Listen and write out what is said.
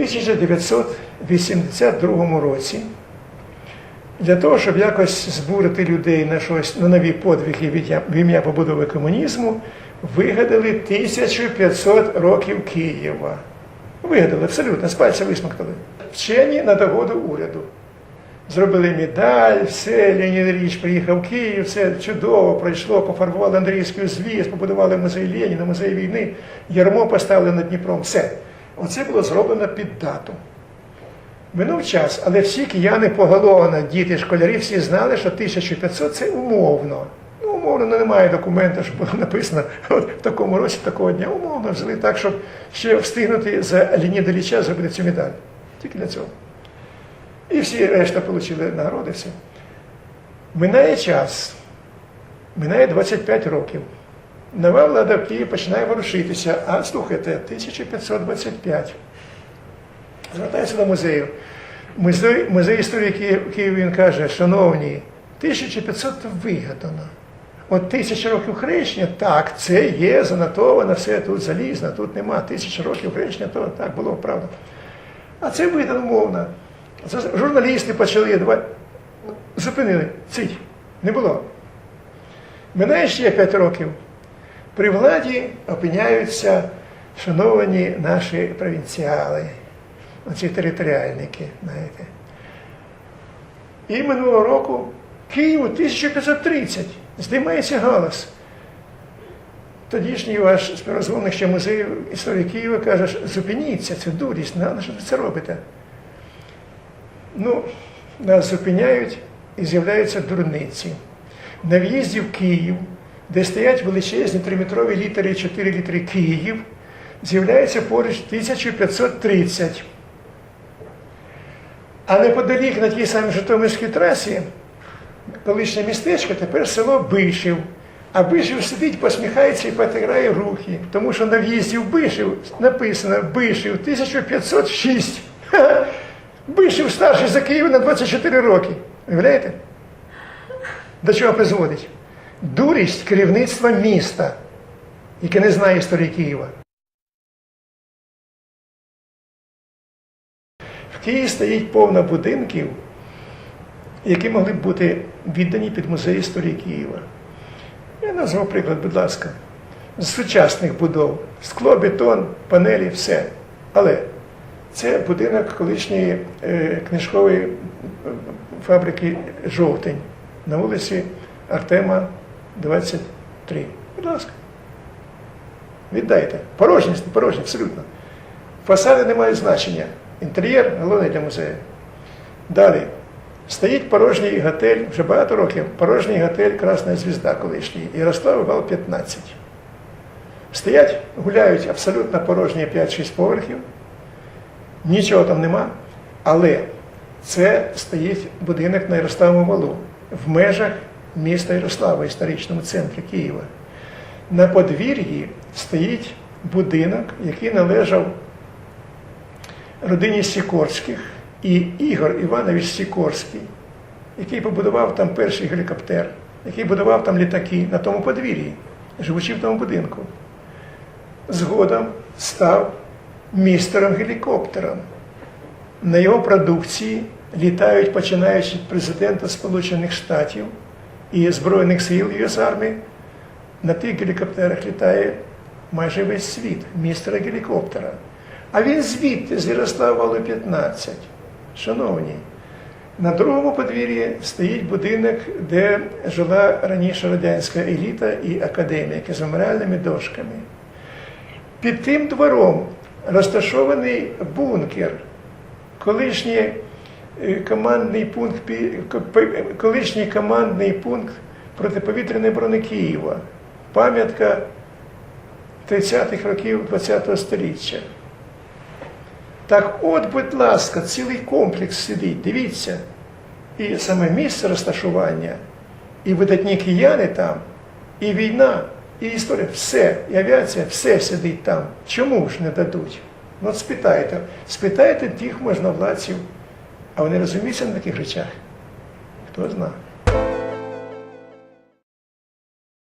1982 році для того, щоб якось збурити людей на щось на нові подвиги в ім'я побудови комунізму, вигадали 1500 років Києва. Вигадали абсолютно, з пальця висмоктали. Вчені на догоду уряду. Зробили медаль, все, Леонід Ілліч приїхав в Київ, все чудово пройшло, пофарбували Андріївський узвіз, побудували музей Леніна, музей війни, ярмо поставили над Дніпром. Все. Оце було зроблено під дату. Минув час, але всі кияни поголовно, діти, школярі, всі знали, що 1500 це умовно. Ну, умовно, ну, немає документа, щоб було написано от, в такому році, такого дня. Умовно взяли так, щоб ще встигнути за Леоніда Ілліча зробити цю медаль. Тільки для цього. І всі решта отримали нагороди. Все. Минає час, минає 25 років. Нова влада в Києві починає ворушитися. А слухайте, 1525. Звертається до музею. Музей, музей історії Києва Києва він каже, шановні, 1500 вигадано. От тисяча років хрещення, так, це є занотовано, все тут залізно, тут нема. Тисяча років хрещення, то так було, правда. А це видано мовно. Це журналісти почали, давай, зупинили, цить, не було. Минає ще 5 років. При владі опиняються шановані наші провінціали, оці територіальники, знаєте. І минулого року Києву 1530 здіймається галас. Тодішній ваш співрозмовник ще музею історії Києва каже, зупиніться, це дурість, на що ви це робите? Ну, нас зупиняють і з'являються дурниці. На в'їзді в Київ, де стоять величезні 3-метрові літери, 4 літери Київ, з'являється поруч 1530. А неподалік на тій самій Житомирській трасі, колишнє містечко, тепер село Бишів. А Бишів сидить, посміхається і потирає руки, тому що на в'їзді в Бишів написано Бишів 1506. Ха-ха. Бишів старший за Києва на 24 роки. Уявляєте? До чого призводить? Дурість керівництва міста, яке не знає історії Києва. В Києві стоїть повно будинків, які могли б бути віддані під музей історії Києва. Я назвав приклад, будь ласка, з сучасних будов, скло, бетон, панелі, все. Але це будинок колишньої е, книжкової е, фабрики Жовтень на вулиці Артема 23. Будь ласка. Віддайте. Порожність, порожність, абсолютно. Фасади не мають значення. Інтер'єр головний для музею. Далі. Стоїть порожній готель, вже багато років, порожній готель Красна Звізда колишній, Ярослав Вал 15. Стоять, гуляють абсолютно порожні 5-6 поверхів, нічого там нема, але це стоїть будинок на Ярославому валу в межах міста Ярослава, історичному центрі Києва. На подвір'ї стоїть будинок, який належав родині Сікорських і Ігор Іванович Сікорський, який побудував там перший гелікоптер, який будував там літаки на тому подвір'ї, живучи в тому будинку. Згодом став містером гелікоптером. На його продукції літають, починаючи від президента Сполучених Штатів і Збройних сил ЮС армії. На тих гелікоптерах літає майже весь світ, містера гелікоптера. А він звідти, з Ярослава Валу 15. Шановні, на другому подвір'ї стоїть будинок, де жила раніше радянська еліта і академіки з меморіальними дошками. Під тим двором розташований бункер, колишній е, командний пункт, колишній командний пункт протиповітряної оборони Києва, пам'ятка 30-х років ХХ століття. Так от, будь ласка, цілий комплекс сидить, дивіться. І саме місце розташування, і видатні кияни там, і війна, і історія, все, і авіація, все сидить там. Чому ж не дадуть? Ну спитайте, спитайте тих можновладців, а вони розуміються на таких речах? Хто знає.